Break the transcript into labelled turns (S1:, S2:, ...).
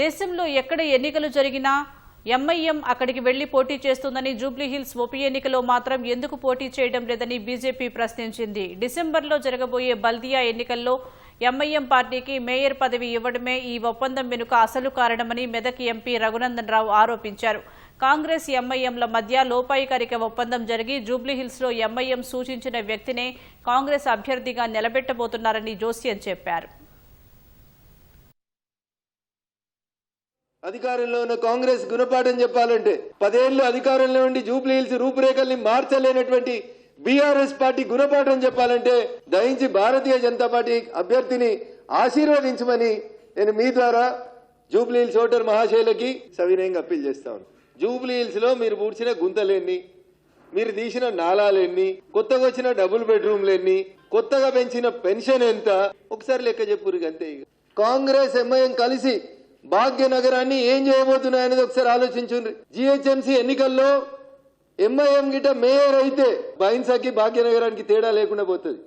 S1: దేశంలో ఎక్కడ ఎన్నికలు జరిగినా ఎంఐఎం అక్కడికి వెళ్ళి పోటీ చేస్తుందని జూబ్లీహిల్స్ ఉప ఎన్నికలో మాత్రం ఎందుకు పోటీ చేయడం లేదని బీజేపీ ప్రశ్నించింది. డిసెంబర్లో జరగబోయే బల్దియా ఎన్నికల్లో ఎంఐఎం పార్టీకి మేయర్ పదవి ఇవ్వడమే ఈ ఒప్పందం వెనుక అసలు కారణమని మెదక్ ఎంపీ రఘునందన్ రావు ఆరోపించారు. కాంగ్రెస్ ఎంఐఎంల మధ్య లోపాయికారిక ఒప్పందం జరిగి జూబ్లీహిల్స్లో ఎంఐఎం సూచించిన వ్యక్తినే కాంగ్రెస్ అభ్యర్థిగా నిలబెట్టబోతున్నారని జోస్యం చెప్పారు.
S2: అధికారంలో ఉన్న కాంగ్రెస్ గుణపాఠం చెప్పాలంటే పదేళ్ళు అధికారంలో ఉండి జూబ్లీ హిల్స్ రూపురేఖల్ని మార్చలేనటువంటి బీఆర్ఎస్ పార్టీ గుణపాఠం చెప్పాలంటే దయించి భారతీయ జనతా పార్టీ అభ్యర్థిని ఆశీర్వదించమని నేను మీ ద్వారా జూబ్లీ హిల్స్ ఓటర్ మహాశైలకి సవినయంగా అప్పీల్ చేస్తాను జూబ్లీ హిల్స్లో మీరు పూడ్చిన గుంతలేని మీరు తీసిన నాలాలెన్ని కొత్తగా వచ్చిన డబుల్ బెడ్రూమ్లెన్ని కొత్తగా పెంచిన పెన్షన్ ఎంత? ఒకసారి లెక్క చెప్పురు అంతే కాంగ్రెస్ ఎంఐఎం కలిసి భాగ్యనగరాన్ని ఏం చేయబోతున్నాయనేది ఒకసారి ఆలోచించండి. జిహెచ్ఎంసీ ఎన్నికల్లో ఎంఐఎం గిట మేయర్ అయితే బైన్సాకి భాగ్యనగరానికి తేడా లేకుండా పోతుంది.